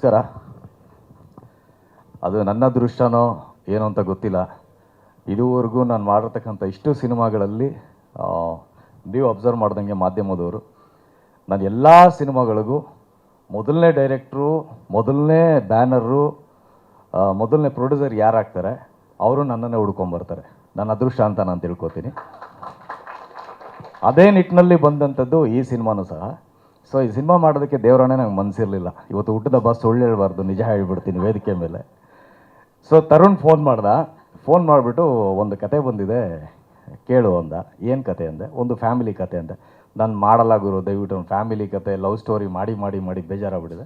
ನಮಸ್ಕಾರ ಅದು ನನ್ನ ದೃಷ್ಟನೋ ಏನೋ ಅಂತ ಗೊತ್ತಿಲ್ಲ. ಇದುವರೆಗೂ ನಾನು ಮಾಡಿರ್ತಕ್ಕಂಥ ಇಷ್ಟು ಸಿನಿಮಾಗಳಲ್ಲಿ ನೀವು ಅಬ್ಸರ್ವ್ ಮಾಡ್ದಂಗೆ ಮಾಧ್ಯಮದವರು, ನಾನು ಎಲ್ಲ ಸಿನಿಮಾಗಳಿಗೂ ಮೊದಲನೇ ಡೈರೆಕ್ಟ್ರು ಮೊದಲನೇ ಬ್ಯಾನರು ಮೊದಲನೇ ಪ್ರೊಡ್ಯೂಸರ್ ಯಾರಾಗ್ತಾರೆ, ಅವರು ನನ್ನನ್ನೇ ಹುಡ್ಕೊಂಬರ್ತಾರೆ. ನನ್ನ ಅದೃಷ್ಟ ಅಂತ ನಾನು ತಿಳ್ಕೊತೀನಿ. ಅದೇ ನಿಟ್ಟಿನಲ್ಲಿ ಬಂದಂಥದ್ದು ಈ ಸಿನಿಮಾನೂ ಸಹ. ಸೊ ಈ ಸಿನಿಮಾ ಮಾಡೋದಕ್ಕೆ ದೇವರಾಣೆ ನಂಗೆ ಮನಸ್ಸಿರಲಿಲ್ಲ ಇವತ್ತು ಹುಟ್ಟಿದ ಹಬ್ಬ ಸುಳ್ಳು ಹೇಳ್ಬಾರ್ದು, ನಿಜ ಹೇಳ್ಬಿಡ್ತೀನಿ ವೇದಿಕೆ ಮೇಲೆ. ಸೊ ತರುಣ್ ಫೋನ್ ಮಾಡ್ದ. ಫೋನ್ ಮಾಡಿಬಿಟ್ಟು ಒಂದು ಕತೆ ಬಂದಿದೆ. ಕೇಳು ಅಂದ. ಏನು ಕತೆ ಅಂದೆ? ಒಂದು ಫ್ಯಾಮಿಲಿ ಕತೆ ಅಂದೆ. ನಾನು ಮಾಡಲ್ಲ ಗುರು, ದಯವಿಟ್ಟು ಒಂದು ಫ್ಯಾಮಿಲಿ ಕತೆ ಲವ್ ಸ್ಟೋರಿ ಮಾಡಿ ಮಾಡಿ ಮಾಡಿ, ಬೇಜಾರಾಗ್ಬಿಟ್ಟಿದೆ.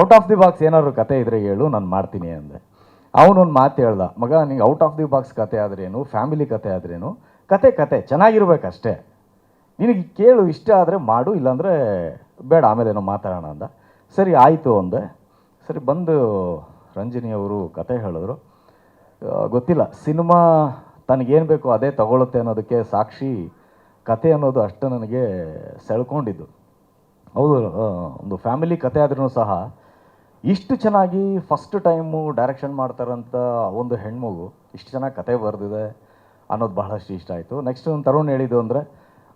ಔಟ್ ಆಫ್ ದಿ ಬಾಕ್ಸ್ ಏನಾದ್ರು ಕತೆ ಇದ್ದರೆ ಹೇಳು, ನಾನು ಮಾಡ್ತೀನಿ ಅಂದೆ. ಅವನೊಂದು ಮಾತು ಹೇಳ್ದ, ಮಗ, ನಿಂಗೆ ಔಟ್ ಆಫ್ ದಿ ಬಾಕ್ಸ್ ಕತೆ ಆದ್ರೇನು? ಫ್ಯಾಮಿಲಿ ಕತೆ ಆದ್ರೇನು? ಕತೆ ಕತೆ, ಚೆನ್ನಾಗಿರ್ಬೇಕಷ್ಟೇ. ನಿನಗೆ ಕೇಳು, ಇಷ್ಟ ಆದರೆ ಮಾಡು, ಇಲ್ಲಾಂದರೆ ಬೇಡ, ಆಮೇಲೆ ಏನೋ ಮಾತಾಡೋಣ ಅಂದ. ಸರಿ, ಆಯಿತು ಅಂದೆ. ಸರಿ, ಬಂದು ರಂಜಿನಿ ಅವರು ಕತೆ ಹೇಳಿದ್ರು. ಗೊತ್ತಿಲ್ಲ, ಸಿನಿಮಾ ತನಗೇನು ಬೇಕೋ ಅದೇ ತಗೊಳುತ್ತೆ ಅನ್ನೋದಕ್ಕೆ ಸಾಕ್ಷಿ ಕತೆ ಅನ್ನೋದು ಅಷ್ಟು ನನಗೆ ಸೆಳ್ಕೊಂಡಿದ್ದು. ಹೌದು ಒಂದು ಫ್ಯಾಮಿಲಿ ಕತೆ ಆದ್ರೂ ಸಹ ಇಷ್ಟು ಚೆನ್ನಾಗಿ ಫಸ್ಟ್ ಟೈಮು ಡೈರೆಕ್ಷನ್ ಮಾಡ್ತಾರಂಥ ಒಂದು ಹೆಣ್ಮಗು, ಇಷ್ಟು ಚೆನ್ನಾಗಿ ಕತೆ ಬರೆದಿದೆ ಅನ್ನೋದು ಬಹಳಷ್ಟು ಇಷ್ಟ ಆಯಿತು. ನೆಕ್ಸ್ಟ್ ಒಂದು ತರುಣ್ ಹೇಳಿದ್ದು ಅಂದರೆ,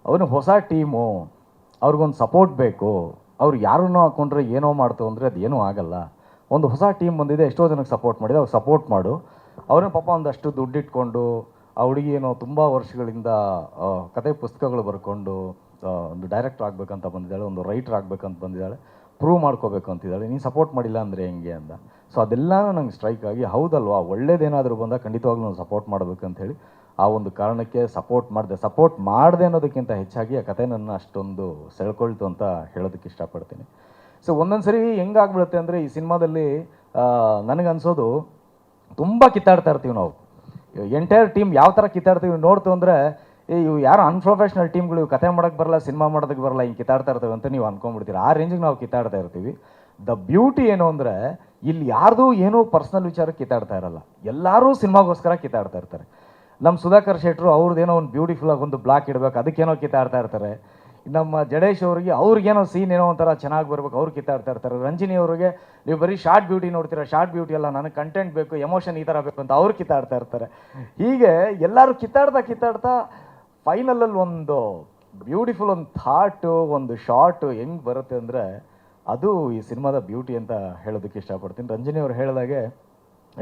ಅವನು ಹೊಸ ಟೀಮು. ಅವ್ರಿಗೊಂದು ಸಪೋರ್ಟ್ ಬೇಕು. ಅವ್ರು ಯಾರನ್ನೂ ಹಾಕ್ಕೊಂಡ್ರೆ ಏನೋ ಮಾಡ್ತು ಅಂದರೆ ಅದು ಏನೂ ಆಗಲ್ಲ. ಒಂದು ಹೊಸ ಟೀಮ್ ಬಂದಿದೆ, ಎಷ್ಟೋ ಜನಕ್ಕೆ ಸಪೋರ್ಟ್ ಮಾಡಿದೆ, ಅವ್ರು ಸಪೋರ್ಟ್ ಮಾಡು. ಅವ್ರನ್ನ ಪಾಪ ಒಂದಷ್ಟು ದುಡ್ಡಿಟ್ಕೊಂಡು, ಆ ಹುಡುಗಿ ಏನೋ ತುಂಬ ವರ್ಷಗಳಿಂದ ಕತೆ ಪುಸ್ತಕಗಳು ಬರ್ಕೊಂಡು ಒಂದು ಡೈರೆಕ್ಟರ್ ಆಗಬೇಕಂತ ಬಂದಿದ್ದಾಳೆ, ಒಂದು ರೈಟರ್ ಆಗಬೇಕಂತ ಬಂದಿದ್ದಾಳೆ ಪ್ರೂವ್ ಮಾಡ್ಕೋಬೇಕು ಅಂತಿದ್ದಾಳೆ. ನೀನು ಸಪೋರ್ಟ್ ಮಾಡಿಲ್ಲ ಅಂದರೆ ಹೆಂಗೆ ಅಂತ. ಸೊ ಅದೆಲ್ಲನೂ ನಂಗೆ ಸ್ಟ್ರೈಕ್ ಆಗಿ, ಹೌದಲ್ವಾ, ಒಳ್ಳೇದೇನಾದರೂ ಬಂದಾಗ ಖಂಡಿತವಾಗ್ಲೂ ನಾನು ಸಪೋರ್ಟ್ ಮಾಡಬೇಕಂತ ಹೇಳಿ ಆ ಒಂದು ಕಾರಣಕ್ಕೆ ಸಪೋರ್ಟ್ ಮಾಡಿದೆ. ಸಪೋರ್ಟ್ ಮಾಡಿದೆ ಅನ್ನೋದಕ್ಕಿಂತ ಹೆಚ್ಚಾಗಿ ಆ ಕತೆ ನನ್ನ ಅಷ್ಟೊಂದು ಸೆಳ್ಕೊಳ್ತು ಅಂತ ಹೇಳೋದಕ್ಕೆ ಇಷ್ಟಪಡ್ತೀನಿ. ಸೊ ಒಂದೊಂದು ಸರಿ ಹೆಂಗಾಗ್ಬಿಡುತ್ತೆ ಅಂದರೆ ಈ ಸಿನಿಮಾದಲ್ಲಿ ನನಗನ್ಸೋದು ತುಂಬ ಕಿತ್ತಾಡ್ತಾ ಇರ್ತೀವಿ ನಾವು. ಎಂಟೈರ್ ಟೀಮ್ ಯಾವ ಥರ ಕಿತ್ತಾಡ್ತೀವಿ ನೋಡ್ತು ಅಂದರೆ ಇವು ಯಾರು ಅನ್ಪ್ರೊಫೆಷ್ನಲ್ ಟೀಮ್ಗಳು ಇವು ಕತೆ ಮಾಡೋಕ್ಕೆ ಬರಲ್ಲ, ಸಿನಿಮಾ ಮಾಡೋದಕ್ಕೆ ಬರಲ್ಲ, ಹಿಂಗೆ ಕಿತ್ತಾಡ್ತಾ ಇರ್ತವೆ ಅಂತ ನೀವು ಅಂದ್ಕೊಂಡ್ಬಿಡ್ತೀರಿ ಆ ರೇಂಜಿಗೆ ನಾವು ಕಿತ್ತಾಡ್ತಾ ಇರ್ತೀವಿ. ದ ಬ್ಯೂಟಿ ಏನು ಅಂದರೆ, ಇಲ್ಲಿ ಯಾರ್ದು ಏನೂ ಪರ್ಸ್ನಲ್ ವಿಚಾರ ಕಿತ್ತಾಡ್ತಾ ಇರಲ್ಲ. ಎಲ್ಲರೂ ಸಿನಿಮಾಗೋಸ್ಕರ ಕಿತ್ತಾಡ್ತಾ ಇರ್ತಾರೆ. ನಮ್ಮ ಸುಧಾಕರ್ ಶೆಟ್ರು ಅವ್ರದ್ದೇನೋ ಒಂದು ಬ್ಯೂಟಿಫುಲ್ ಆಗಿ ಒಂದು ಬ್ಲಾಕ್ ಇಡಬೇಕು, ಅದಕ್ಕೇನೋ ಕಿತ್ತಾಡ್ತಾ ಇರ್ತಾರೆ. ನಮ್ಮ ಜಡೇಶ್ ಅವರಿಗೆ ಅವ್ರಿಗೇನೋ ಸೀನ್ ಏನೋ ಒಂಥರ ಚೆನ್ನಾಗಿ ಬರ್ಬೇಕು, ಅವ್ರು ಕಿತ್ತಾಡ್ತಾ ಇರ್ತಾರೆ. ರಂಜಿನಿ ಅವರಿಗೆ, ನೀವು ಬರೀ ಶಾರ್ಟ್ ಬ್ಯೂಟಿ ನೋಡ್ತೀರಾ ಶಾರ್ಟ್ ಬ್ಯೂಟಿ ಅಲ್ಲ, ನನಗೆ ಕಂಟೆಂಟ್ ಬೇಕು ಎಮೋಷನ್ ಈ ಥರ ಬೇಕು ಅಂತ ಅವ್ರು ಕಿತ್ತಾಡ್ತಾ ಇರ್ತಾರೆ. ಹೀಗೆ ಎಲ್ಲರೂ ಕಿತ್ತಾಡ್ತಾ ಕಿತ್ತಾಡ್ತಾ ಫೈನಲಲ್ಲಿ ಒಂದು ಬ್ಯೂಟಿಫುಲ್ ಒಂದು ಥಾಟು ಒಂದು ಶಾರ್ಟು ಹೆಂಗೆ ಬರುತ್ತೆ ಅಂದರೆ, ಅದು ಈ ಸಿನಿಮಾದ ಬ್ಯೂಟಿ ಅಂತ ಹೇಳೋದಕ್ಕೆ ಇಷ್ಟಪಡ್ತೀನಿ. ರಂಜಿನಿ ಅವ್ರು ಹೇಳಿದಾಗೆ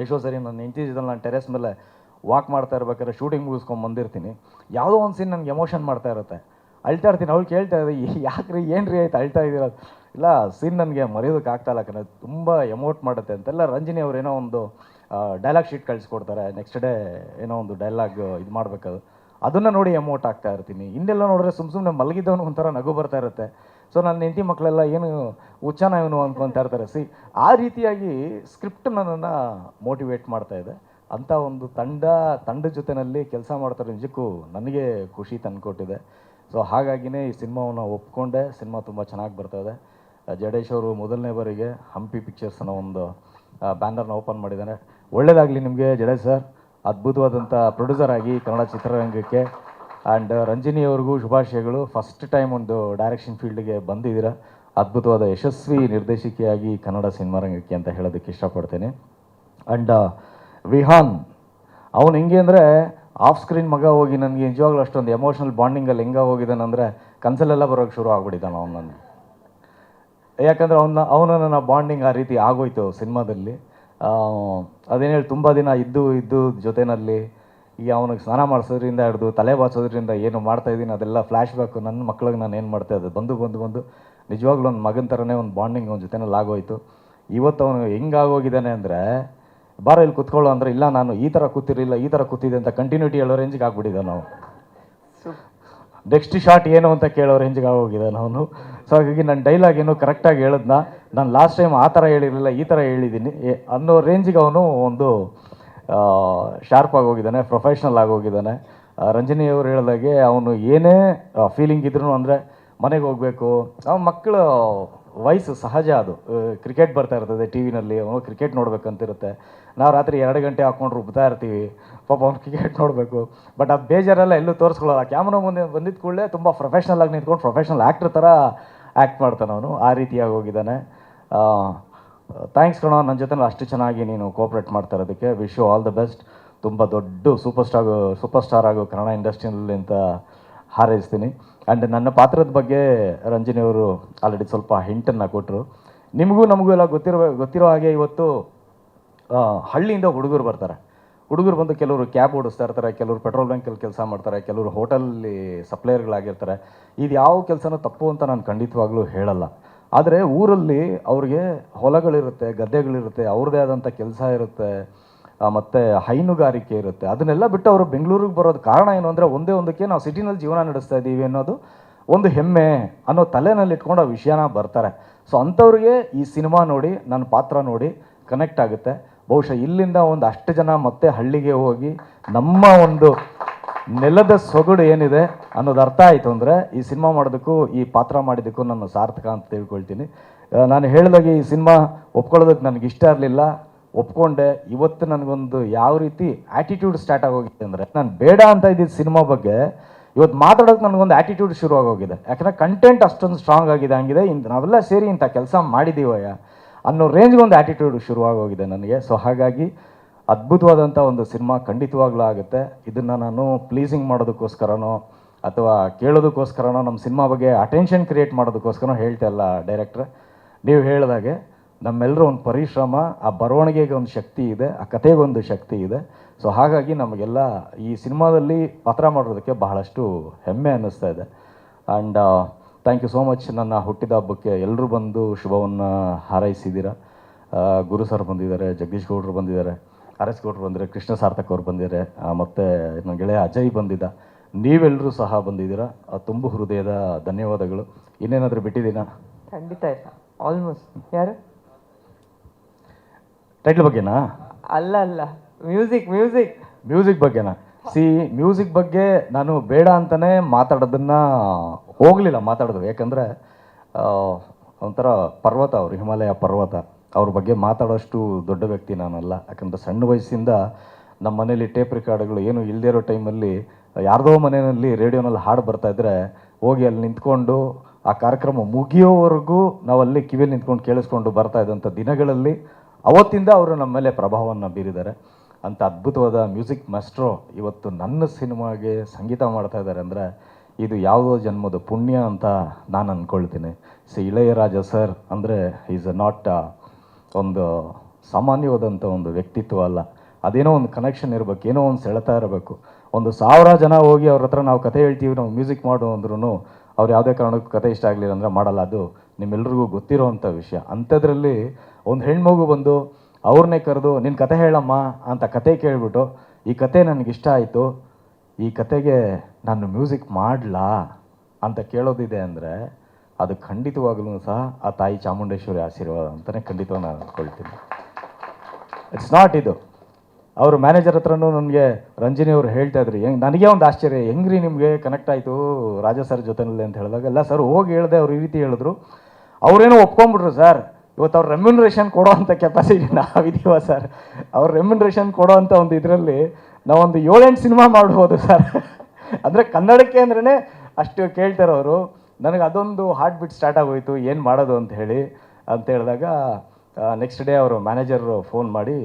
ಎಷ್ಟೋ ಸರಿ, ನನ್ನ ಜೊತೆ ನಾನು ಟೆರೆಸ್ ಮೇಲೆ ವಾಕ್ ಮಾಡ್ತಾ ಇರ್ಬೇಕಾದ್ರೆ ಶೂಟಿಂಗ್ ಮುಗಿಸ್ಕೊಂಡು ಬಂದಿರ್ತೀನಿ. ಯಾವುದೋ ಒಂದು ಸೀನ್ ನನಗೆ ಎಮೋಷನ್ ಮಾಡ್ತಾ ಇರುತ್ತೆ. ಅಳ್ತಾ ಇರ್ತೀನಿ. ಅವ್ಳು ಕೇಳ್ತಾ ಇದ್ದೆ ಯಾಕ್ರಿ ಏನು ರೀ ಆಯ್ತು? ಅಳ್ತಾ ಇದ್ದೀರ ಇಲ್ಲ ಸೀನ್ ನನಗೆ ಮರೆಯೋದಕ್ಕೆ ಆಗ್ತಾ ಇಲ್ಲ ಕಣ. ತುಂಬ ಎಮೋಟ್ ಮಾಡುತ್ತೆ ಅಂತೆಲ್ಲ ರಂಜಿನಿ ಅವ್ರು ಏನೋ ಒಂದು ಡೈಲಾಗ್ ಶೀಟ್ ಕಳಿಸ್ಕೊಡ್ತಾರೆ. ನೆಕ್ಸ್ಟ್ ಡೇ ಏನೋ ಒಂದು ಡೈಲಾಗ್ ಇದು ಮಾಡಬೇಕು ಅದನ್ನು ನೋಡಿ ಎಮೋಟ್ ಆಗ್ತಾ ಇರ್ತೀನಿ. ಹಿಂದೆಲ್ಲ ನೋಡಿದ್ರೆ ಸುಮ್ಮ ಸುಮ್ಮನೆ ಮಲಗಿದ್ದವನು ಒಂಥರ ನಗು ಬರ್ತಾ ಇರುತ್ತೆ. ಸೊ ನನ್ನ ಹೆಂಡತಿ ಮಕ್ಕಳೆಲ್ಲ ಏನು ಹುಚ್ಚನ ಇವನು ಅಂದ್ಕೊಂತ ಇರ್ತಾರೆ ಸಿ ಆ ರೀತಿಯಾಗಿ ಸ್ಕ್ರಿಪ್ಟ್ ನನ್ನನ್ನು ಮೋಟಿವೇಟ್ ಮಾಡ್ತಾ ಇದೆ. ಅಂಥ ಒಂದು ತಂಡ ತಂಡ ಜೊತೆಯಲ್ಲಿ ಕೆಲಸ ಮಾಡ್ತಾರೆ ನಿಜಕ್ಕೂ ನನಗೆ ಖುಷಿ ತಂದುಕೊಟ್ಟಿದೆ ಸೊ ಹಾಗಾಗಿನೇ ಈ ಸಿನಿಮಾವನ್ನು ಒಪ್ಕೊಂಡೆ. ಸಿನಿಮಾ ತುಂಬ ಚೆನ್ನಾಗಿ ಬರ್ತಾ ಇದೆ. ಜಡೇಶ್ ಅವರು ಮೊದಲನೇ ಬಾರಿಗೆ ಹಂಪಿ ಪಿಕ್ಚರ್ಸ್ ಅನ್ನೋ ಒಂದು ಬ್ಯಾನರ್ನ ಓಪನ್ ಮಾಡಿದ್ದಾನೆ ಒಳ್ಳೇದಾಗಲಿ ನಿಮಗೆ ಜಡೇಶ್ ಸರ್ ಅದ್ಭುತವಾದಂಥ ಪ್ರೊಡ್ಯೂಸರ್ ಆಗಿ ಕನ್ನಡ ಚಿತ್ರರಂಗಕ್ಕೆ. ಆ್ಯಂಡ್ ರಂಜಿನಿ ಅವ್ರಿಗೂ ಶುಭಾಶಯಗಳು. ಫಸ್ಟ್ ಟೈಮ್ ಒಂದು ಡೈರೆಕ್ಷನ್ ಫೀಲ್ಡ್ಗೆ ಬಂದಿದ್ದೀರ. ಅದ್ಭುತವಾದ ಯಶಸ್ವಿ ನಿರ್ದೇಶಕಿಯಾಗಿ ಕನ್ನಡ ಸಿನಿಮಾ ರಂಗಕ್ಕೆ ಅಂತ ಹೇಳೋದಕ್ಕೆ ಇಷ್ಟಪಡ್ತೇನೆ. ಆ್ಯಂಡ್ ವಿಹಾನ್ ಅವನು ಹೆಂಗೆ ಅಂದರೆ ಆಫ್ ಸ್ಕ್ರೀನ್ ಮಗ ಹೋಗಿ ನನಗೆ ನಿಜವಾಗ್ಲೂ ಅಷ್ಟೊಂದು ಎಮೋಷನಲ್ ಬಾಂಡಿಂಗಲ್ಲಿ ಹೆಂಗೆ ಹೋಗಿದ್ದಾನಂದರೆ ಕನಸಲ್ಲೆಲ್ಲ ಬರೋಕ್ಕೆ ಶುರು ಆಗ್ಬಿಟ್ಟಿದ್ದಾನೆ ಅವನು ನನ್ನ ಯಾಕಂದರೆ ಅವನ ಅವನ ನನ್ನ ಬಾಂಡಿಂಗ್ ಆ ರೀತಿ ಆಗೋಯ್ತು ಸಿನಿಮಾದಲ್ಲಿ. ಅದೇನು ಹೇಳಿ, ತುಂಬ ದಿನ ಇದ್ದು ಇದ್ದು ಜೊತೆನಲ್ಲಿ ಈಗ ಅವನಿಗೆ ಸ್ನಾನ ಮಾಡಿಸೋದ್ರಿಂದ ಹಿಡ್ದು ತಲೆ ಬಾಚೋದ್ರಿಂದ ಏನು ಮಾಡ್ತಾ ಇದ್ದೀನಿ ಅದೆಲ್ಲ ಫ್ಲ್ಯಾಶ್ ಬ್ಯಾಕು ನನ್ನ ಮಕ್ಳಿಗೆ ನಾನು ಏನು ಮಾಡ್ತಾ ಇದ್ದೆ? ಬಂದು ಬಂದು ಬಂದು ನಿಜವಾಗ್ಲೂ ಒಂದು ಮಗನ ಥರನೇ ಒಂದು ಬಾಂಡಿಂಗ್ ಅವನ ಜೊತೆನಲ್ಲಿ ಆಗೋಯ್ತು. ಇವತ್ತು ಅವನು ಹೆಂಗಾಗೋಗಿದ್ದಾನೆ ಅಂದರೆ ಬಾರ ಇಲ್ಲಿ ಕುತ್ಕೊಳ್ಳೋ ಅಂದರೆ ಇಲ್ಲ ನಾನು ಈ ಥರ ಕೂತಿರಲಿಲ್ಲ ಈ ಥರ ಕೂತಿದೆ ಅಂತ ಕಂಟಿನ್ಯೂಟಿ ಹೇಳೋ ರೇಂಜಿಗೆ ಆಗ್ಬಿಟ್ಟಿದ್ದೆ ನಾವು. ನೆಕ್ಸ್ಟ್ ಶಾಟ್ ಏನು ಅಂತ ಕೇಳೋ ರೇಂಜ್ಗೆ ಆಗೋಗಿದೆ ನಾನು. ಸೊ ಹಾಗಾಗಿ ನನ್ನ ಡೈಲಾಗ್ ಏನು ಕರೆಕ್ಟಾಗಿ ಹೇಳದ್ನ. ನಾನು ಲಾಸ್ಟ್ ಟೈಮ್ ಆ ಥರ ಹೇಳಿರಲಿಲ್ಲ ಈ ಥರ ಹೇಳಿದ್ದೀನಿ. ಅನ್ನೋ ರೇಂಜಿಗೆ ಅವನು ಒಂದು ಶಾರ್ಪ್ ಆಗೋಗಿದ್ದಾನೆ ಪ್ರೊಫೆಷ್ನಲ್ ಆಗೋಗಿದ್ದಾನೆ ಆ, ರಂಜನಿ ಅವರು ಹೇಳಿದಾಗೆ ಅವನು ಏನೇ ಫೀಲಿಂಗ್ ಇದ್ರೂ ಅಂದರೆ ಮನೆಗೆ ಹೋಗಬೇಕು. ಅವ್ನ ಮಕ್ಕಳು ವಯಸ್ಸು ಸಹಜ ಅದು. ಕ್ರಿಕೆಟ್ ಬರ್ತಾ ಇರ್ತದೆ ಟಿ ವಿನಲ್ಲಿ ಅವನು ಕ್ರಿಕೆಟ್ ನೋಡ್ಬೇಕಂತಿರುತ್ತೆ. ನಾವು ರಾತ್ರಿ ಎರಡು ಗಂಟೆ ಹಾಕ್ಕೊಂಡು ರುಬ್ತಾ ಇರ್ತೀವಿ. ಪಾಪ ಅವ್ನು ಕ್ರಿಕೆಟ್ ನೋಡಬೇಕು. ಬಟ್ ಆ ಬೇಜಾರೆಲ್ಲ ಎಲ್ಲೂ ತೋರಿಸ್ಕೊಳ್ಳಲ್ಲ. ಕ್ಯಾಮ್ರಾ ಮುಂದೆ ಬಂದಿದ್ದ ಕೂಡಲೇ ತುಂಬ ಪ್ರೊಫೆಷ್ನಲ್ ಆಗಿ ನಿಂತ್ಕೊಂಡು ಪ್ರೊಫೆಷ್ನಲ್ ಆ್ಯಕ್ಟರ್ ಥರ ಆ್ಯಕ್ಟ್ ಮಾಡ್ತಾನೆ ಅವನು. ಆ ರೀತಿಯಾಗಿ ಹೋಗಿದ್ದಾನೆ. ಥ್ಯಾಂಕ್ಸ್ ಕಣೋ ನನ್ನ ಜೊತೆ ಅಷ್ಟು ಚೆನ್ನಾಗಿ ನೀನು ಕೋಪ್ರೇಟ್ ಮಾಡ್ತಾ ಇರೋದಕ್ಕೆ. Wish you all the best ತುಂಬ ದೊಡ್ಡ ಸೂಪರ್ ಸ್ಟಾರ್ ಸೂಪರ್ ಸ್ಟಾರ್ ಆಗೋ ಕನ್ನಡ ಇಂಡಸ್ಟ್ರಿಯಲ್ಲಿ ಅಂತ ಹಾರೈಸ್ತೀನಿ. ಆ್ಯಂಡ್ ನನ್ನ ಪಾತ್ರದ ಬಗ್ಗೆ ರಂಜಿನಿಯವರು ಆಲ್ರೆಡಿ ಸ್ವಲ್ಪ ಹಿಂಟನ್ನು ಕೊಟ್ಟರು ನಿಮಗೂ ನಮಗೂ ಎಲ್ಲ ಗೊತ್ತಿರೋ ಗೊತ್ತಿರೋ ಹಾಗೆ ಇವತ್ತು ಹಳ್ಳಿಯಿಂದ ಹುಡುಗರು ಬರ್ತಾರೆ. ಹುಡುಗರು ಬಂದು ಕೆಲವರು ಕ್ಯಾಬ್ ಓಡಿಸ್ತಾ ಇರ್ತಾರೆ, ಕೆಲವರು ಪೆಟ್ರೋಲ್ ಬ್ಯಾಂಕಲ್ಲಿ ಕೆಲಸ ಮಾಡ್ತಾರೆ, ಕೆಲವರು ಹೋಟೆಲಲ್ಲಿ ಸಪ್ಲೈಯರ್ಗಳಾಗಿರ್ತಾರೆ ಇದು ಯಾವ ಕೆಲಸನೂ ತಪ್ಪು ಅಂತ ನಾನು ಖಂಡಿತವಾಗ್ಲೂ ಹೇಳಲ್ಲ. ಆದರೆ ಊರಲ್ಲಿ ಅವ್ರಿಗೆ ಹೊಲಗಳಿರುತ್ತೆ, ಗದ್ದೆಗಳಿರುತ್ತೆ, ಅವ್ರದ್ದೇ ಆದಂಥ ಕೆಲಸ ಇರುತ್ತೆ. ಮತ್ತೆ ಹೈನುಗಾರಿಕೆ ಇರುತ್ತೆ. ಅದನ್ನೆಲ್ಲ ಬಿಟ್ಟು ಅವರು ಬೆಂಗಳೂರಿಗೆ ಬರೋದು ಕಾರಣ ಏನು ಅಂದರೆ ಒಂದೇ ಒಂದಕ್ಕೆ ನಾವು ಸಿಟಿನಲ್ಲಿ ಜೀವನ ನಡೆಸ್ತಾ ಇದ್ದೀವಿ ಅನ್ನೋದು ಒಂದು ಹೆಮ್ಮೆ ಅನ್ನೋ ತಲೆನಲ್ಲಿ ಇಟ್ಕೊಂಡು ಆ ವಿಷಯನ ಬರ್ತಾರೆ. ಸೊ ಅಂಥವ್ರಿಗೆ ಈ ಸಿನಿಮಾ ನೋಡಿ, ನನ್ನ ಪಾತ್ರ ನೋಡಿ ಕನೆಕ್ಟ್ ಆಗುತ್ತೆ. ಬಹುಶಃ ಇಲ್ಲಿಂದ ಒಂದು ಅಷ್ಟು ಜನ ಮತ್ತೆ ಹಳ್ಳಿಗೆ ಹೋಗಿ ನಮ್ಮ ಒಂದು ನೆಲದ ಸೊಗಡು ಏನಿದೆ ಅನ್ನೋದು ಅರ್ಥ ಆಯಿತು ಅಂದರೆ ಈ ಸಿನಿಮಾ ಮಾಡೋದಕ್ಕೂ, ಈ ಪಾತ್ರ ಮಾಡಿದ್ದಕ್ಕೂ ನಾನು ಸಾರ್ಥಕ ಅಂತ ತಿಳ್ಕೊಳ್ತೀನಿ. ನಾನು ಹೇಳಿದಾಗ ಈ ಸಿನಿಮಾ ಒಪ್ಕೊಳ್ಳೋದಕ್ಕೆ ನನಗೆ ಇಷ್ಟ ಇರಲಿಲ್ಲ. ಒಪ್ಕೊಂಡೆ, ಇವತ್ತು ನನಗೊಂದು ಯಾವ ರೀತಿ ಆ್ಯಟಿಟ್ಯೂಡ್ ಸ್ಟಾರ್ಟ್ ಆಗೋಗಿದೆ ಅಂದರೆ, ನಾನು ಬೇಡ ಅಂತ ಇದ್ದಿದ್ದ ಸಿನಿಮಾ ಬಗ್ಗೆ ಇವತ್ತು ಮಾತಾಡೋಕೆ ನನಗೊಂದು ಆ್ಯಟಿಟ್ಯೂಡ್ ಶುರು ಆಗೋಗಿದೆ. ಯಾಕಂದರೆ ಕಂಟೆಂಟ್ ಅಷ್ಟೊಂದು ಸ್ಟ್ರಾಂಗ್ ಆಗಿದೆ, ಹಂಗಿದೆ ಇಂತ ನಾವೆಲ್ಲ ಸೇರಿ ಇಂಥ ಕೆಲಸ ಮಾಡಿದ್ದೀವಯ್ಯ ಅನ್ನೋ ರೇಂಜ್ಗೆ ಒಂದು ಆ್ಯಟಿಟ್ಯೂಡ್ ಶುರುವಾಗೋಗಿದೆ ನನಗೆ. ಸೊ ಹಾಗಾಗಿ ಅದ್ಭುತವಾದಂಥ ಒಂದು ಸಿನಿಮಾ ಖಂಡಿತವಾಗ್ಲೂ ಆಗುತ್ತೆ. ಇದನ್ನು ನಾನು ಪ್ಲೀಸಿಂಗ್ ಮಾಡೋದಕ್ಕೋಸ್ಕರನೋ ಅಥವಾ ಕೇಳೋದಕ್ಕೋಸ್ಕರನೋ ನಮ್ಮ ಸಿನಿಮಾ ಬಗ್ಗೆ ಅಟೆನ್ಷನ್ ಕ್ರಿಯೇಟ್ ಮಾಡೋದಕ್ಕೋಸ್ಕರನೋ ಹೇಳ್ತಾ ಇಲ್ಲ ಡೈರೆಕ್ಟ್ರೆ ನೀವು ಹೇಳಿದಾಗೆ ನಮ್ಮೆಲ್ಲರ ಒಂದು ಪರಿಶ್ರಮ ಆ ಬರವಣಿಗೆಗೆ ಒಂದು ಶಕ್ತಿ ಇದೆ ಆ ಕಥೆಗೊಂದು ಶಕ್ತಿ ಇದೆ. ಸೊ ಹಾಗಾಗಿ ನಮಗೆಲ್ಲ ಈ ಸಿನಿಮಾದಲ್ಲಿ ಪಾತ್ರ ಮಾಡೋದಕ್ಕೆ ಬಹಳಷ್ಟು ಹೆಮ್ಮೆ ಅನ್ನಿಸ್ತಾ ಇದೆ. And thank you so much ನನ್ನ ಹುಟ್ಟಿದ ಹಬ್ಬಕ್ಕೆ ಎಲ್ಲರೂ ಬಂದು ಶುಭವನ್ನು ಹಾರೈಸಿದ್ದೀರಾ ಆ, ಗುರು ಸರ್ ಬಂದಿದ್ದಾರೆ ಜಗದೀಶ್ ಗೌಡ್ರು ಬಂದಿದ್ದಾರೆ ಆರ್ ಎಸ್ ಗೌಡ್ರು ಬಂದಿದ್ದಾರೆ ಕೃಷ್ಣ ಸಾರ್ಥಕ್ ಅವರು ಬಂದಿದ್ದಾರೆ ಮತ್ತು ನನ್ನ ಗೆಳೆಯ ಅಜಯ್ ಬಂದಿದ್ದ. ನೀವೆಲ್ಲರೂ ಸಹ ಬಂದಿದ್ದೀರಾ. ತುಂಬು ಹೃದಯದ ಧನ್ಯವಾದಗಳು. ಇನ್ನೇನಾದರೂ ಬಿಟ್ಟಿದ್ದೀನಾ ಖಂಡಿತ ಇಲ್ಲ ಆಲ್ಮೋಸ್ಟ್ ಯಾರು? ಟೈಟ್ಲ್ ಬಗ್ಗೆನಾ? ಅಲ್ಲ ಅಲ್ಲ. ಮ್ಯೂಸಿಕ್ ಮ್ಯೂಸಿಕ್ ಮ್ಯೂಸಿಕ್ ಬಗ್ಗೆನಾ? ಸಿ ಮ್ಯೂಸಿಕ್ ಬಗ್ಗೆ ನಾನು ಬೇಡ ಅಂತಲೇ ಮಾತಾಡೋದನ್ನ ಹೋಗಲಿಲ್ಲ ಮಾತಾಡೋದು. ಯಾಕಂದರೆ ಒಂಥರ ಪರ್ವತ ಅವರು ಹಿಮಾಲಯ ಪರ್ವತ ಅವ್ರ ಬಗ್ಗೆ ಮಾತಾಡೋಷ್ಟು ದೊಡ್ಡ ವ್ಯಕ್ತಿ ನಾನಲ್ಲ. ಯಾಕಂದರೆ ಸಣ್ಣ ವಯಸ್ಸಿಂದ ನಮ್ಮ ಮನೇಲಿ ಟೇಪ್ ರೆಕಾರ್ಡ್ಗಳು ಏನು ಇಲ್ಲದೇ ಇರೋ ಟೈಮಲ್ಲಿ ಯಾರ್ದೋ ಮನೆಯಲ್ಲಿ ರೇಡಿಯೋನಲ್ಲಿ ಹಾಡು ಬರ್ತಾ ಇದ್ರೆ ಹೋಗಿ ಅಲ್ಲಿ ನಿಂತ್ಕೊಂಡು ಆ ಕಾರ್ಯಕ್ರಮ ಮುಗಿಯೋವರೆಗೂ ನಾವು ಅಲ್ಲಿ ಕಿವಿಯಲ್ಲಿ ನಿಂತ್ಕೊಂಡು ಕೇಳಿಸ್ಕೊಂಡು ಬರ್ತಾ ಇದ್ದಂಥ ದಿನಗಳಲ್ಲಿ ಅವತ್ತಿಂದ ಅವರು ನಮ್ಮ ಮೇಲೆ ಪ್ರಭಾವವನ್ನು ಬೀರಿದ್ದಾರೆ. ಅಂತ ಅದ್ಭುತವಾದ ಮ್ಯೂಸಿಕ್ ಮಾಸ್ಟ್ರು ಇವತ್ತು ನನ್ನ ಸಿನಿಮಾಗೆ ಸಂಗೀತ ಮಾಡ್ತಾ ಇದ್ದಾರೆ ಅಂದರೆ ಇದು ಯಾವುದೋ ಜನ್ಮದ ಪುಣ್ಯ ಅಂತ ನಾನು ಅಂದ್ಕೊಳ್ತೀನಿ ಸಿ ಇಳೆಯರಾಜ ಸರ್ ಅಂದರೆ ಈಸ್ ಅ ನಾಟ್ ಒಂದು ಸಾಮಾನ್ಯವಾದಂಥ ಒಂದು ವ್ಯಕ್ತಿತ್ವ ಅಲ್ಲ. ಅದೇನೋ ಒಂದು ಕನೆಕ್ಷನ್ ಇರಬೇಕು, ಏನೋ ಒಂದು ಸೆಳೆತ ಇರಬೇಕು. ಒಂದು ಸಾವಿರ ಜನ ಹೋಗಿ ಅವ್ರ ಹತ್ರ ನಾವು ಕತೆ ಹೇಳ್ತೀವಿ, ನಾವು ಮ್ಯೂಸಿಕ್ ಮಾಡು ಅಂದ್ರೂ ಅವ್ರು ಯಾವುದೇ ಕಾರಣಕ್ಕೂ ಕತೆ ಇಷ್ಟ ಆಗಲಿಲ್ಲ ಅಂದರೆ ಮಾಡಲ್ಲ. ಅದು ನಿಮ್ಮೆಲ್ರಿಗೂ ಗೊತ್ತಿರೋವಂಥ ವಿಷಯ. ಅಂಥದ್ರಲ್ಲಿ ಒಂದು ಹೆಣ್ಮಗು ಬಂದು ಅವ್ರನ್ನೇ ಕರೆದು ನಿನ್ನ ಕತೆ ಹೇಳಮ್ಮ ಅಂತ ಕತೆ ಕೇಳಿಬಿಟ್ಟು, ಈ ಕತೆ ನನಗಿಷ್ಟ ಆಯಿತು. ಈ ಕತೆಗೆ ನಾನು ಮ್ಯೂಸಿಕ್ ಮಾಡಲಾ? ಅಂತ ಕೇಳೋದಿದೆ ಅಂದರೆ, ಅದು ಖಂಡಿತವಾಗಲೂ ಸಹ ಆ ತಾಯಿ ಚಾಮುಂಡೇಶ್ವರಿ ಆಶೀರ್ವಾದ ಅಂತಲೇ ಖಂಡಿತವಾಗಿ ನಾನು ಅಂದ್ಕೊಳ್ತೀನಿ. ಇಟ್ಸ್ ನಾಟ್ ಇದು. ಅವರು ಮ್ಯಾನೇಜರ್ ಹತ್ರನೂ ನನಗೆ, ರಂಜಿನಿ ಅವರು ಹೇಳ್ತಾ ಇದ್ರು, ಹೆಂಗೆ, ನನಗೆ ಒಂದು ಆಶ್ಚರ್ಯ, ಹೆಂಗ್ರಿ ನಿಮಗೆ ಕನೆಕ್ಟ್ ಆಯಿತು ರಾಜ ಸರ್ ಜೊತೆನಲ್ಲಿ? ಅಂತ ಹೇಳಿದಾಗ ಎಲ್ಲ ಸರ್ ಹೋಗಿ ಹೇಳಿದೆ ಅವ್ರು ಈ ರೀತಿ ಹೇಳಿದ್ರು. ಅವರೇನೋ ಒಪ್ಕೊಂಡ್ಬಿಟ್ರು, ಸರ್ ಇವತ್ತು ಅವ್ರು ರೆಮ್ಯುನರೇಷನ್ ಕೊಡೋ ಅಂಥ ಕೆಪಾಸಿಟಿ ನಾವಿದೀವ ಸರ್ ಅವ್ರು ರೆಮ್ಯುನರೇಷನ್ ಕೊಡೋ ಅಂಥ ಒಂದು ಇದರಲ್ಲಿ ನಾವೊಂದು ಏಳೆಂಟು ಸಿನಿಮಾ ಮಾಡ್ಬೋದು ಸರ್ ಅಂದರೆ ಕನ್ನಡಕ್ಕೆ ಅಂದ್ರೇ ಅಷ್ಟು ಕೇಳ್ತಾರವರು ನನಗೆ ಅದೊಂದು ಹಾರ್ಟ್ ಬಿಟ್ ಸ್ಟಾರ್ಟ್ ಆಗೋಯ್ತು. ಏನು ಮಾಡೋದು ಅಂತ ಹೇಳಿ ಅಂತ ಹೇಳಿದಾಗ ನೆಕ್ಸ್ಟ್ ಡೇ ಅವರು ಮ್ಯಾನೇಜರು ಫೋನ್ ಮಾಡಿ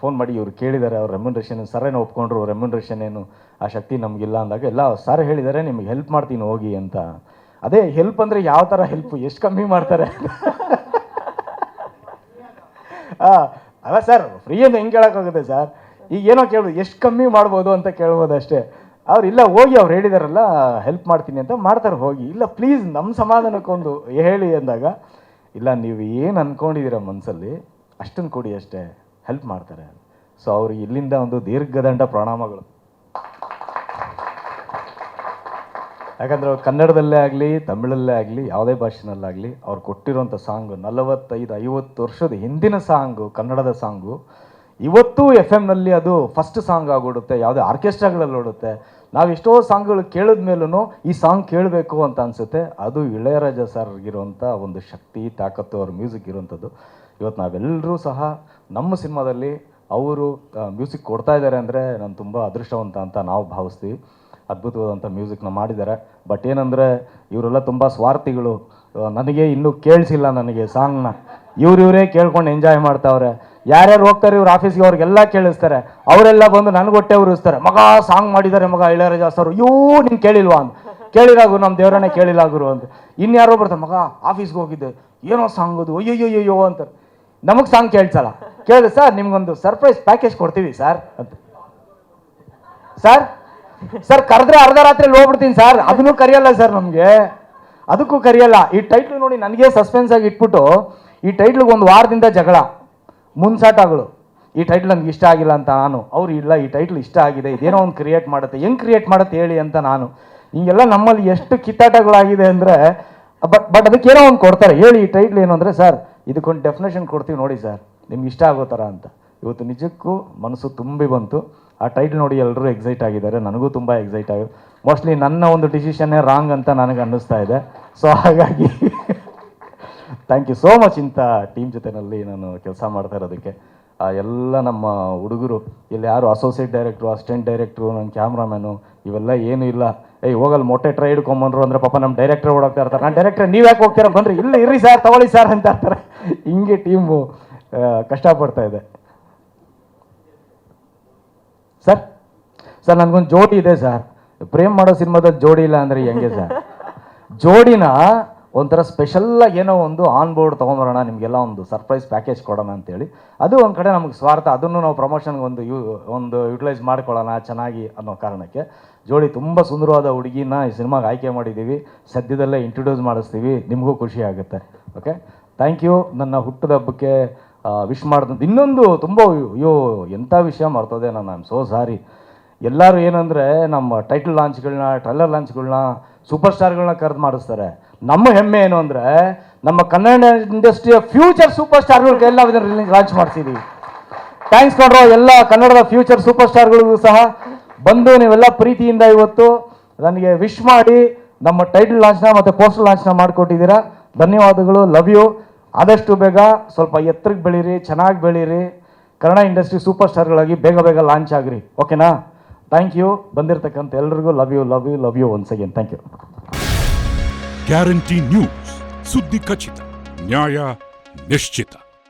ಫೋನ್ ಮಾಡಿ ಇವರು ಕೇಳಿದ್ದಾರೆ. ಅವ್ರು ರೆಮ್ಯುನರೇಷನ್ ಸರೇನು ಒಪ್ಕೊಂಡ್ರು? ರೆಮ್ಯುನರೇಷನ್ ಏನು, ಆ ಶಕ್ತಿ ನಮಗಿಲ್ಲ ಅಂದಾಗ ಎಲ್ಲ ಸರ್ ಹೇಳಿದ್ದಾರೆ, ನಿಮ್ಗೆ ಹೆಲ್ಪ್ ಮಾಡ್ತೀನಿ ಹೋಗಿ ಅಂತ. ಅದೇ ಹೆಲ್ಪ್ ಅಂದರೆ ಯಾವ ಥರ ಹೆಲ್ಪ್ ಎಷ್ಟು ಕಮ್ಮಿ ಮಾಡ್ತಾರೆ ಹಾಂ ಅಲ್ಲ ಸರ್ ಫ್ರೀ ಅಂತ ಹೆಂಗೆ ಕೇಳೋಕ್ಕಾಗುತ್ತೆ ಸರ್? ಈಗ ಏನೋ ಕೇಳೋದು ಎಷ್ಟು ಕಮ್ಮಿ ಮಾಡ್ಬೋದು ಅಂತ ಕೇಳ್ಬೋದು ಅಷ್ಟೇ. ಅವ್ರು ಇಲ್ಲ, ಹೋಗಿ ಅವ್ರು ಹೇಳಿದಾರಲ್ಲ ಹೆಲ್ಪ್ ಮಾಡ್ತೀನಿ ಅಂತ ಮಾಡ್ತಾರೆ, ಹೋಗಿ. ಇಲ್ಲ ಪ್ಲೀಸ್ ನಮ್ಮ ಸಮಾಧಾನಕ್ಕೊಂದು ಹೇಳಿ ಅಂದಾಗ, ಇಲ್ಲ, ನೀವು ಏನು ಅಂದ್ಕೊಂಡಿದ್ದೀರ ಮನಸ್ಸಲ್ಲಿ ಅಷ್ಟನ್ನು ಕೊಡಿ ಅಷ್ಟೇ ಹೆಲ್ಪ್ ಮಾಡ್ತಾರೆ. ಸೊ ಅವ್ರಿಗೆ ಇಲ್ಲಿಂದ ಒಂದು ದೀರ್ಘದಂಡ ಪ್ರಣಾಮಗಳು. ಯಾಕಂದ್ರೆ ಅವ್ರು ಕನ್ನಡದಲ್ಲೇ ಆಗಲಿ, ತಮಿಳಲ್ಲೇ ಆಗಲಿ, ಯಾವುದೇ ಭಾಷೆನಲ್ಲಾಗಲಿ ಅವ್ರು ಕೊಟ್ಟಿರೋಂಥ ಸಾಂಗು ನಲವತ್ತೈದು, ಐವತ್ತು ವರ್ಷದ ಹಿಂದಿನ ಸಾಂಗು, ಕನ್ನಡದ ಸಾಂಗು, ಇವತ್ತು ಎಫ್ ಎಮ್ನಲ್ಲಿ ಅದು ಫಸ್ಟ್ ಸಾಂಗ್ ಆಗೋಡುತ್ತೆ ಯಾವುದೇ ಆರ್ಕೆಸ್ಟ್ರಾಗಳಲ್ಲಿ ಓಡುತ್ತೆ. ನಾವು ಎಷ್ಟೋ ಸಾಂಗ್ಗಳು ಕೇಳಿದ ಮೇಲೂ ಈ ಸಾಂಗ್ ಕೇಳಬೇಕು ಅಂತ ಅನಿಸುತ್ತೆ. ಅದು ಇಳೆಯರಾಜ ಸರ್ಗಿರುವಂಥ ಒಂದು ಶಕ್ತಿ, ತಾಕತ್ತು ಅವ್ರ ಮ್ಯೂಸಿಕ್ ಇರುವಂಥದ್ದು. ಇವತ್ತು ನಾವೆಲ್ಲರೂ ಸಹ ನಮ್ಮ ಸಿನಿಮಾದಲ್ಲಿ ಅವರು ಮ್ಯೂಸಿಕ್ ಕೊಡ್ತಾ ಇದ್ದಾರೆ ಅಂದರೆ ನಾನು ತುಂಬ ಅದೃಷ್ಟವಂತ ಅಂತ ನಾವು ಭಾವಿಸ್ತೀವಿ. ಅದ್ಭುತವಾದಂಥ ಮ್ಯೂಸಿಕ್ನ ಮಾಡಿದ್ದಾರೆ. ಬಟ್ ಏನಂದರೆ, ಇವರೆಲ್ಲ ತುಂಬ ಸ್ವಾರ್ಥಿಗಳು. ನನಗೆ ಇನ್ನೂ ಕೇಳಿಸಿಲ್ಲ ನನಗೆ ಸಾಂಗ್ನ ಇವ್ರು ಇವರೇ ಕೇಳ್ಕೊಂಡು ಎಂಜಾಯ್ ಮಾಡ್ತಾವ್ರೆ. ಯಾರ್ಯಾರು ಹೋಗ್ತಾರೆ, ಇವ್ರ ಆಫೀಸ್ಗೆ ಅವ್ರಿಗೆಲ್ಲ ಕೇಳಿಸ್ತಾರೆ. ಅವರೆಲ್ಲ ಬಂದು ನನಗೆ ಹೊಟ್ಟೆ ಇರ್ತಾರೆ ಮಗ ಸಾಂಗ್ ಮಾಡಿದ್ದಾರೆ ಮಗ, ಇಳೆಯರಾಜ ಸರ್. ಯೂ, ನೀನು ಕೇಳಿಲ್ವಾ ಅಂತ ಕೇಳಿರಾಗು ನಮ್ಮ ದೇವರನ್ನೇ ಕೇಳಿಲ್ಲ ಗುರು ಅಂತ ಇನ್ಯಾರೋ ಬರ್ತಾರೆ, ಮಗ ಆಫೀಸ್ಗೆ ಹೋಗಿದ್ದೆ. ಏನೋ ಸಾಂಗ್ ಅದು ಅಯ್ಯೋ ಅಂತ. ನಮಗೆ ಸಾಂಗ್ ಕೇಳ್ಸಲ್ಲ. ಕೇಳಿ ಸರ್, ನಿಮ್ಗೊಂದು ಸರ್ಪ್ರೈಸ್ ಪ್ಯಾಕೇಜ್ ಕೊಡ್ತೀವಿ, ಸರ್, ಅಂತ. ಸರ್? ಸರ್, ಕರೆದ್ರೆ ಅರ್ಧ ರಾತ್ರಿ ಹೋಗ್ಬಿಡ್ತೀನಿ ಸರ್. ಅದನ್ನು ಕರೆಯಲ್ಲ ಸರ್ ನಮಗೆ. ಅದಕ್ಕೂ ಕರೆಯಲ್ಲ. ಈ ಟೈಟ್ಲು ನೋಡಿ ನನಗೆ ಸಸ್ಪೆನ್ಸ್ ಆಗಿ ಇಟ್ಬಿಟ್ಟು ಈ ಟೈಟ್ಲಿಗೆ ಒಂದು ವಾರದಿಂದ ಜಗಳ, ಮುನ್ಸಾಟಗಳು. ಈ ಟೈಟ್ಲ್ ನನಗೆ ಇಷ್ಟ ಆಗಿಲ್ಲ ಅಂತ ನಾನು. ಅವ್ರು ಇಲ್ಲ, ಈ ಟೈಟ್ಲ್ ಇಷ್ಟ ಆಗಿದೆ. ಇದೇನೋ ಒಂದು ಕ್ರಿಯೇಟ್ ಮಾಡುತ್ತೆ. ಹೆಂಗೆ ಕ್ರಿಯೇಟ್ ಮಾಡುತ್ತೆ ಹೇಳಿ ಅಂತ ನಾನು. ಹಿಂಗೆಲ್ಲ ನಮ್ಮಲ್ಲಿ ಎಷ್ಟು ಕಿತ್ತಾಟಗಳಾಗಿದೆ ಅಂದರೆ ಬಟ್ ಬಟ್ ಅದಕ್ಕೆ ಏನೋ ಒಂದು ಕೊಡ್ತಾರೆ. ಹೇಳಿ ಈ ಟೈಟ್ಲ್ ಏನು ಅಂದರೆ, ಸರ್, ಇದಕ್ಕೊಂದು ಡೆಫಿನೇಷನ್ ಕೊಡ್ತೀವಿ ನೋಡಿ ಸರ್. ನಿಮ್ಗೆ ಇಷ್ಟ ಆಗೋ ಥರ ಅಂತ. ಇವತ್ತು ನಿಜಕ್ಕೂ ಮನಸ್ಸು ತುಂಬಿ ಬಂತು. ಆ ಟೈಟ್ಲ್ ನೋಡಿ ಎಲ್ಲರೂ ಎಕ್ಸೈಟ್ ಆಗಿದ್ದಾರೆ. ನನಗೂ ತುಂಬ ಎಕ್ಸೈಟ್ ಆಗಿ ಮೋಸ್ಟ್ಲಿ ನನ್ನ ಒಂದು ಡಿಸಿಷನ್ನೇ ರಾಂಗ್ ಅಂತ ನನಗೆ ಅನ್ನಿಸ್ತಾ ಇದೆ. ಸೊ ಹಾಗಾಗಿ ಥ್ಯಾಂಕ್ ಯು ಸೋ ಮಚ್ ಇಂಥ ಟೀಮ್ ಜೊತೆನಲ್ಲಿ ನಾನು ಕೆಲಸ ಮಾಡ್ತಾ ಇರೋದಕ್ಕೆ. ಎಲ್ಲ ನಮ್ಮ ಹುಡುಗರು, ಇಲ್ಲಿ ಯಾರು ಅಸೋಸಿಯೇಟ್ ಡೈರೆಕ್ಟ್ರು ಅಸಿಸ್ಟೆಂಟ್ ಡೈರೆಕ್ಟ್ರು ನನ್ನ ಕ್ಯಾಮ್ರಾಮ್ಯಾನು ಇವೆಲ್ಲ ಏನೂ ಇಲ್ಲ. ಏಯ್ ಹೋಗಲ್ಲಿ ಮೊಟ್ಟೆ ಟ್ರೈ ಹಿಡ್ಕೊಂಬಂದ್ರು ಅಂದರೆ ಪಾಪ ನಮ್ಮ ಡೈರೆಕ್ಟರ್ ಓಡೋಗ್ತಾ ಇರ್ತಾರೆ. ನಾನು ಡೈರೆಕ್ಟರ್ ನೀವು ಯಾಕೆ ಹೋಗ್ತೀರ? ಬಂದ್ರಿ ಇಲ್ಲ ಇರ್ರಿ ಸರ್ ತಗೊಳ್ಳಿ ಸರ್ ಅಂತ ಇರ್ತಾರೆ ಹಿಂಗೆ ಟೀಮು ಕಷ್ಟಪಡ್ತಾ ಇದೆ. ಸರ್ ಸರ್, ನನಗೊಂದು ಜೋಡಿ ಇದೆ ಸರ್. ಪ್ರೇಮ್ ಮಾಡೋ ಸಿನಿಮಾದಲ್ಲಿ ಜೋಡಿ ಇಲ್ಲ ಅಂದರೆ ಹೆಂಗೆ ಸರ್? ಜೋಡಿನ ಒಂಥರ ಸ್ಪೆಷಲ್ ಏನೋ ಒಂದು ಆನ್ ಬೋರ್ಡ್ ತೊಗೊಂಬರೋಣ ನಿಮಗೆಲ್ಲ ಒಂದು ಸರ್ಪ್ರೈಸ್ ಪ್ಯಾಕೇಜ್ ಕೊಡೋಣ ಅಂತೇಳಿ. ಅದು ಒಂದು ಕಡೆ ನಮಗೆ ಸ್ವಾರ್ಥ, ಅದನ್ನು ನಾವು ಪ್ರಮೋಷನ್ಗೆ ಒಂದು ಯೂ, ಒಂದು ಯುಟಿಲೈಸ್ ಮಾಡ್ಕೊಳ್ಳೋಣ ಚೆನ್ನಾಗಿ ಅನ್ನೋ ಕಾರಣಕ್ಕೆ. ಜೋಡಿ ತುಂಬ ಸುಂದರವಾದ ಹುಡುಗಿನ ಈ ಸಿನಿಮಾಗೆ ಆಯ್ಕೆ ಮಾಡಿದ್ದೀವಿ ಸದ್ಯದಲ್ಲೇ ಇಂಟ್ರೊಡ್ಯೂಸ್ ಮಾಡಿಸ್ತೀವಿ. ನಿಮಗೂ ಖುಷಿ ಆಗುತ್ತೆ. ಓಕೆ ಥ್ಯಾಂಕ್ ಯು ನನ್ನ ಹುಟ್ಟದ ಹಬ್ಬಕ್ಕೆ ವಿಶ್ ಮಾಡ್ದಂತ ಇನ್ನೊಂದು ತುಂಬ ಅಯ್ಯೋ ಎಂಥ ವಿಷಯ ಮರ್ತದೆ ನಾನು ಐ ಆಮ್ ಸೋ ಸಾರಿ ಎಲ್ಲರೂ ಏನಂದರೆ ನಮ್ಮ ಟೈಟಲ್ ಲಾಂಚ್ಗಳನ್ನ ಟ್ರೈಲರ್ ಲಾಂಚ್ಗಳನ್ನ ಸೂಪರ್ ಸ್ಟಾರ್ಗಳನ್ನ ಕರೆದು ಮಾಡಿಸ್ತಾರೆ. ನಮ್ಮ ಹೆಮ್ಮೆ ಏನು ಅಂದರೆ, ನಮ್ಮ ಕನ್ನಡ ಇಂಡಸ್ಟ್ರಿಯ ಫ್ಯೂಚರ್ ಸೂಪರ್ ಸ್ಟಾರ್ಗಳಿಗೆಲ್ಲ ಇದನ್ನು ಲಾಂಚ್ ಮಾಡ್ತೀವಿ ಥ್ಯಾಂಕ್ಸ್ ನೋಡ್ರೋ ಎಲ್ಲ ಕನ್ನಡದ ಫ್ಯೂಚರ್ ಸೂಪರ್ ಸ್ಟಾರ್ಗಳಿಗೂ ಸಹ ಬಂದು ನೀವೆಲ್ಲ ಪ್ರೀತಿಯಿಂದ ಇವತ್ತು ನನಗೆ ವಿಶ್ ಮಾಡಿ ನಮ್ಮ ಟೈಟಲ್ ಲಾಂಚ್ನ ಮತ್ತು ಪೋಸ್ಟರ್ ಲಾಂಚ್ನ ಮಾಡಿಕೊಟ್ಟಿದ್ದೀರಾ. ಧನ್ಯವಾದಗಳು ಲವ್ ಯು ಆದಷ್ಟು ಬೇಗ ಸ್ವಲ್ಪ ಎತ್ತರಕ್ಕೆ ಬೆಳೀರಿ, ಚೆನ್ನಾಗಿ ಬೆಳೀರಿ. ಕನ್ನಡ ಇಂಡಸ್ಟ್ರಿ ಸೂಪರ್ ಸ್ಟಾರ್ಗಳಾಗಿ ಬೇಗ ಬೇಗ ಲಾಂಚ್ ಆಗ್ರಿ. ಓಕೆನಾ ಥ್ಯಾಂಕ್ ಯು ಬಂದಿರತಕ್ಕಂಥ ಎಲ್ರಿಗೂ love you love you love you once again thank you Guarantee News ಸುದ್ದಿ ಖಚಿತ, ನ್ಯಾಯ ನಿಶ್ಚಿತ.